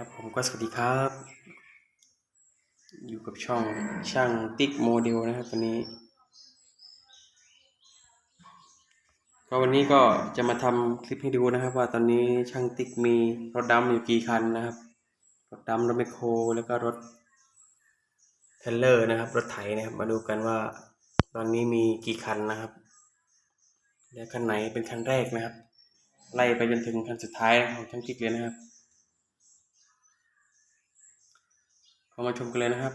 ครับผมก็สวัสดีครับ อยู่กับช่องช่างติ๊กโมเดลนะครับวันนี้ ก็วันนี้ก็จะมาทำคลิปให้ดูนะครับ ว่าตอนนี้ช่างติ๊กมีรถดำอยู่กี่คันนะครับ รถดำรถแมคโครแล้วก็รถเทลเลอร์นะครับ รถไถนะครับ มาดูกันว่า ตอนนี้มีกี่คันนะครับและคันไหนเป็นคันแรกนะครับ ไล่ไปจนถึงคันสุดท้ายของช่างติ๊กเลยนะครับ เข้ามาชมกันเลยนะครับ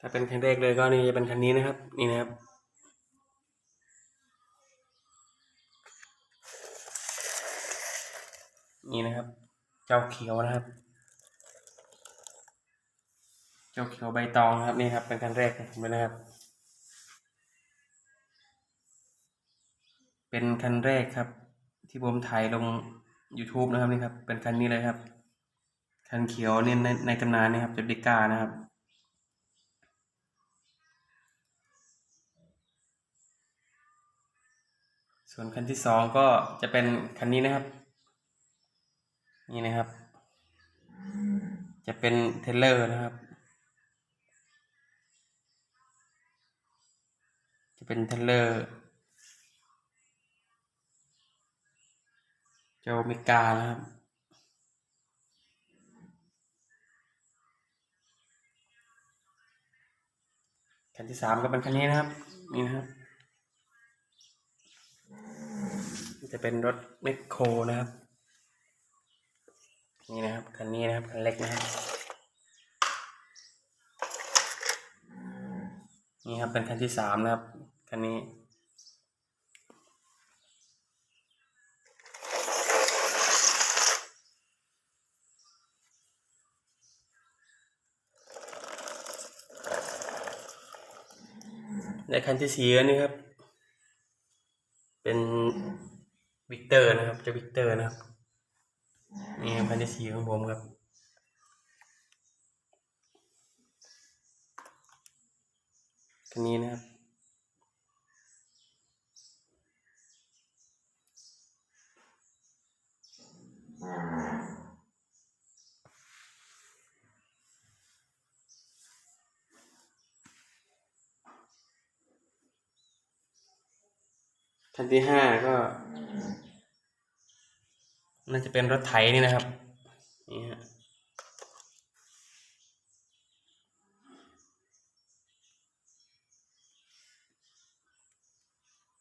ถ้าเป็นคันแรกเลยก็นี่จะเป็นคันนี้นะครับ นี่นะครับนี่นะครับ เจ้าเขียวนะครับ เจ้าเขียวใบตองนะครับนี่ครับ เป็นคันแรกของผมเลยนะครับ เป็นคันแรกครับ ที่ผมถ่ายลง YouTube นะครับนี่ครับ เป็นคันนี้เลยครับ คันเขียวเนี่ยในในตำนานนี่ครับจะเดก้านะครับส่วนคันที่สองก็จะเป็นคันนี้นะครับ นี่นะครับ จะเป็นเทเลอร์นะครับ จะเป็นเทเลอร์ เจ้าเมกานะครับคันที่สามก็เป็นคันนี้นะครับ นี่นะครับจะเป็นรถแมคโครนะครับ นี่นะครับคันนี้นะครับคันเล็กนะครับนี่ครับเป็นคันที่สามนะครับคันนี้ และคันที่สี่นี่ครับ เป็นวิกเตอร์นะครับเจะวิกเตอร์นะครับนี่ครับคันที่สี่ของผมครับคันนี้นะครับ คันที่ห้าก็ น่าจะเป็นรถไถนี่นะครับ นี่ฮะ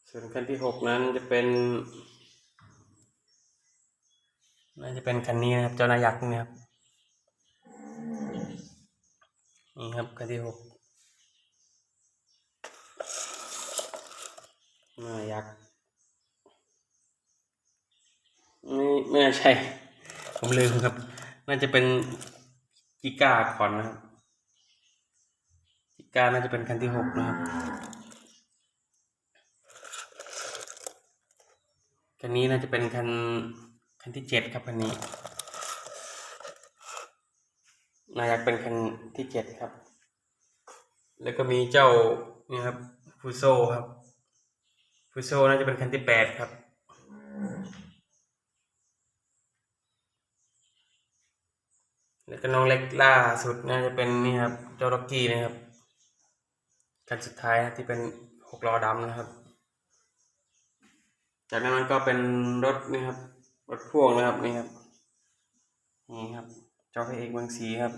ส่วนคันที่หกนั้นจะเป็นน่าจะเป็นคันนี้นะครับเจ้านายักษ์นี่ครับนี่ครับคันที่หกนายักษ์ ไม่ไม่ใช่ ผมลืมครับ น่าจะเป็นกิก้าคอนนะครับกิก้าน่าจะเป็นคันที่หกนะครับคันนี้น่าจะเป็นคันคันที่เจ็ดครับคันนี้น่าจะเป็นคันที่เจ็ดครับ แล้วก็มีเจ้านี่ครับฟูโซครับฟูโซน่าจะเป็นคันที่แปดครับ แล้วก็น้องเล็กล่าสุดน่าจะเป็นนี่ครับเจ้าล็อกกี้นะครับคันสุดท้ายที่เป็นหกล้อดำนะครับ จากนั้นมันก็เป็นรถนี่ครับรถพ่วงนะครับนี่ครับนี่ครับเจ้าพระเอกเมืองศรีครับ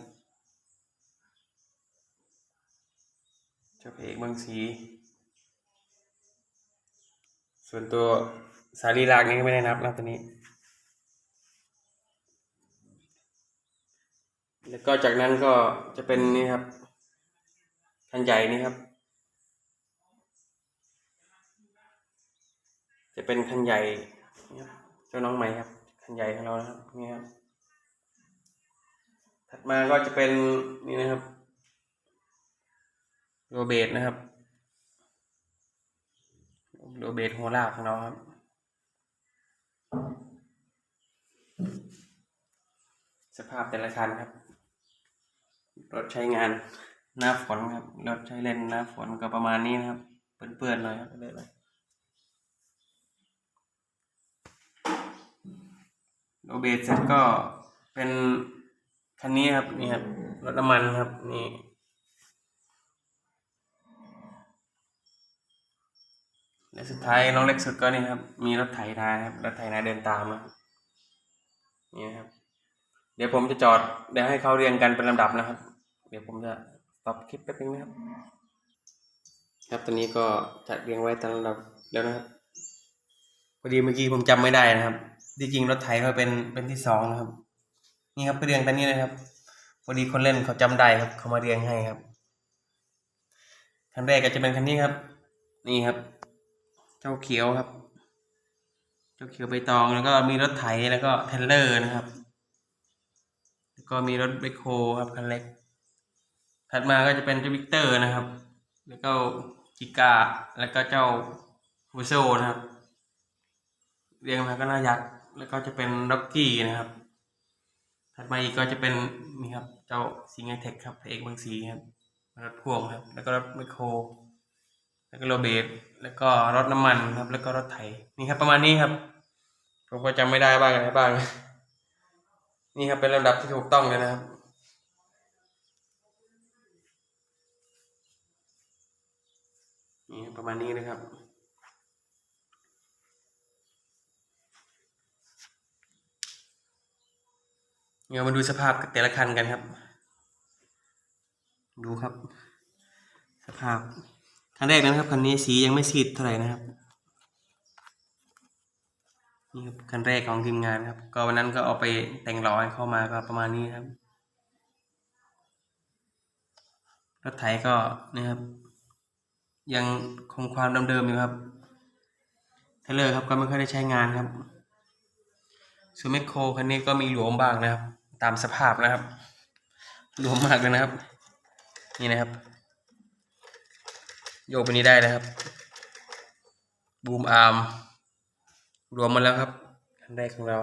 เจ้าพระเอกเมืองศรีส่วนตัวสารีรากนี่ก็ไม่ได้นับนะตัวนี้ แล้วก็จากนั้นก็จะเป็นนี่ครับคันใหญ่นี่ครับ จะเป็นคันใหญ่นี่เจ้าน้องใหม่ครับคันใหญ่ของเรานะครับนี่ครับถัดมาก็จะเป็นนี่นะครับโรเบตนะครับโรเบตโฮล่าของเราครับสภาพแต่ละคันครับ รถใช้งานหน้าฝนครับ รถใช้เล่นหน้าฝนก็ประมาณนี้นะครับ เปื้อนๆหน่อยครับเลยเลยโอเบสเสร็จก็เป็นคันนี้ครับนี่ครับรถน้ำมันครับนี่และสุดท้ายน้องเล็กสุดก็นี่ครับ มีรถไถนาครับรถไถนาเดินตามนะนี่นะครับ เดี๋ยวผมจะจอดเดี๋ยวให้เขาเรียงกันเป็นลำดับนะครับ เดี๋ยวผมจะตอบคลิปแป๊บนึงนะครับ ครับตอนนี้ก็จัดเรียงไว้ตามลำดับแล้วนะครับพอดีเมื่อกี้ผมจำไม่ได้นะครับที่จริงรถไถเขาเป็นเป็นที่สองนะครับ นี่ครับก็เรียงตามนี้เลยครับพอดีคนเล่นเขาจำได้ครับ เขามาเรียงให้ครับคันแรกก็จะเป็นคันนี้ครับ นี่ครับ เจ้าเขียวครับ เจ้าเขียวใบตองแล้วก็มีรถไถแล้วก็เทรลเลอร์นะครับ แล้วก็มีรถแบคโฮครับคันเล็ก ถัดมาก็จะเป็นเจ้าวิกเตอร์นะครับ แล้วก็จิกาแล้วก็เจ้าฟูโซนะครับ เรียงมาก็น่ายักษ์แล้วก็จะเป็นด็อกกี้นะครับ ถัดมาอีกก็จะเป็นนี่ครับ เจ้าซิงเกิลเทคครับเอกบางสีครับรถพ่วงครับ แล้วก็รถไมคโคร แล้วก็โรเบตแล้วก็รถน้ำมันครับ แล้วก็รถไถนี่ครับประมาณนี้ครับ ผมก็จำไม่ได้บ้างอะไรบ้าง นี่ครับเป็นลำดับที่ถูกต้องเลยนะครับ นี่ ประมาณนี้นะครับ เดี๋ยวมาดูสภาพแต่ละคันกันครับ ดูครับ สภาพคันแรกนะครับคันนี้สียังไม่ซีดเท่าไหร่นะครับนี่ครับคันแรกของทีมงานครับ ก็วันนั้นก็เอาไปแต่งล้อให้เข้ามาก็ประมาณนี้ครับรถไถก็นะครับ ยังคงความเดิมๆอยู่ครับเทเลอร์ครับก็ไม่ค่อยได้ใช้งานครับซูเมโคคันนี้ก็มีหลวมบ้างนะครับ ตามสภาพนะครับหลวมมากเลยนะครับ นี่นะครับ โยกไปนี้ได้นะครับ บูมอาร์มรวมมาแล้วครับคันแรกของเรา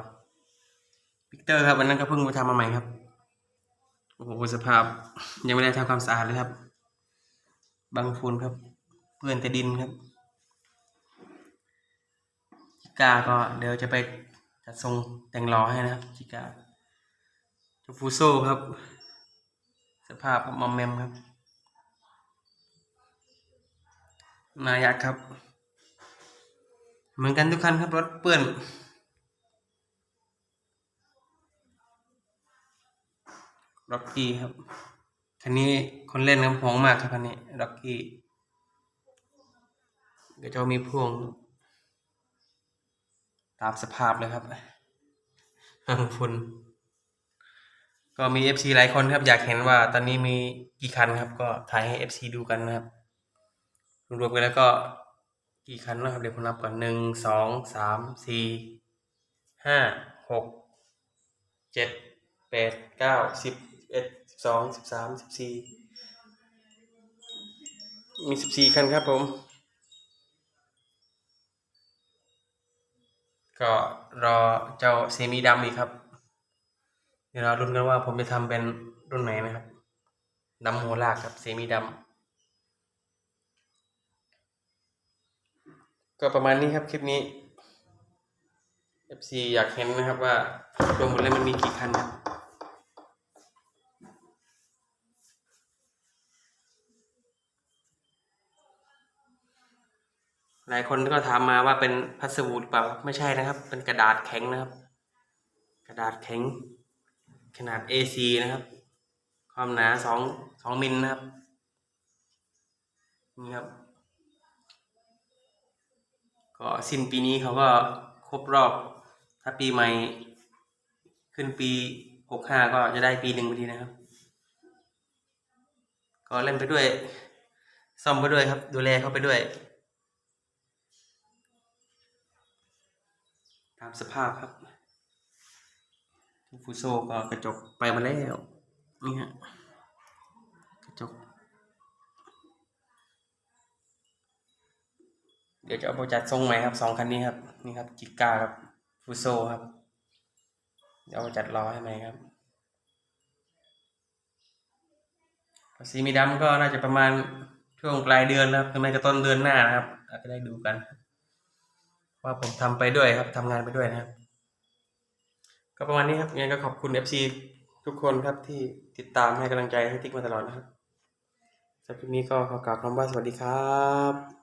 พิกเตอร์ครับวันนั้นก็เพิ่งมาทำมาใหม่ครับโอ้โหสภาพยังไม่ได้ทำความสะอาดเลยครับ บางฝุ่นครับ เปื้อนแต่ดินครับจิก้าก็เดี๋ยวจะไปจัดทรงแต่งล้อให้นะครับจิก้าจูฟูโซครับ สภาพมอมแมมครับนายักครับ เหมือนกันทุกคันครับรถเปื้อนร็อกกี้ครับคันนี้คนเล่นครับห่วงมากครับคันนี้ร็อกกี้ เดี๋ยวจะมีพ่วง ตามสภาพเลยครับหังฝุ่นก็มี FC หลายคนครับ อยากเห็นว่าตอนนี้มีกี่คันครับ ก็ถ่ายให้ FC ดูกันนะครับ รวมๆกันแล้วก็กี่คันนะครับ เดี๋ยวผมนับก่อนหนึ่งสองสามสี่ห้าหกเจ็ดแปดเก้าสิบเอ็ดสิบสองสิบสามสิบสี่มีสิบสี่คันครับผม ก็รอเจ้าเซมิดำอีกครับ เดี๋ยวเราลุ้นกันว่าผมจะทำเป็นรุ่นไหนนะครับดำหัวลากครับเซมิดำก็ประมาณนี้ครับคลิปนี้ FC อยากเห็นนะครับว่า รวมหมดแล้วมันมีกี่คันครับ หลายคนก็ถามมาว่าเป็นพัสดุเปล่าไม่ใช่นะครับ เป็นกระดาษแข็งนะครับ กระดาษแข็ง ขนาด A4 นะครับ ความหนาสองสองมิลนะครับนี่ครับ ก็สิ้นปีนี้เขาก็ครบรอบ ถ้าปีใหม่ ขึ้นปีหกห้าก็จะได้ปีหนึ่งพอดีนะครับ ก็เล่นไปด้วย ซ่อมไปด้วยครับ ดูแลเขาไปด้วย สภาพครับฟูโซก็กระจกไปมาแล้วนี่ฮะกระจก เดี๋ยวจะเอาไปจัดทรงใหม่ครับสองคันนี้ครับ นี่ครับจิก้าครับฟูโซครับเดี๋ยวเอาจัดล้อให้ใหม่ครับสีมีดำก็น่าจะประมาณช่วงปลายเดือนแล้วครับหรือไม่ก็ต้นเดือนหน้านะครับอาจจะได้ดูกัน ว่าผมทำไปด้วยครับทำงานไปด้วยนะครับ ก็ประมาณนี้ครับยังไงก็ขอบคุณ FC ทุกคนครับที่ติดตามให้กำลังใจให้ติ๊กมาตลอดนะครับสำหรับคลิปนี้ก็ขอกล่าวคำว่าสวัสดีครับ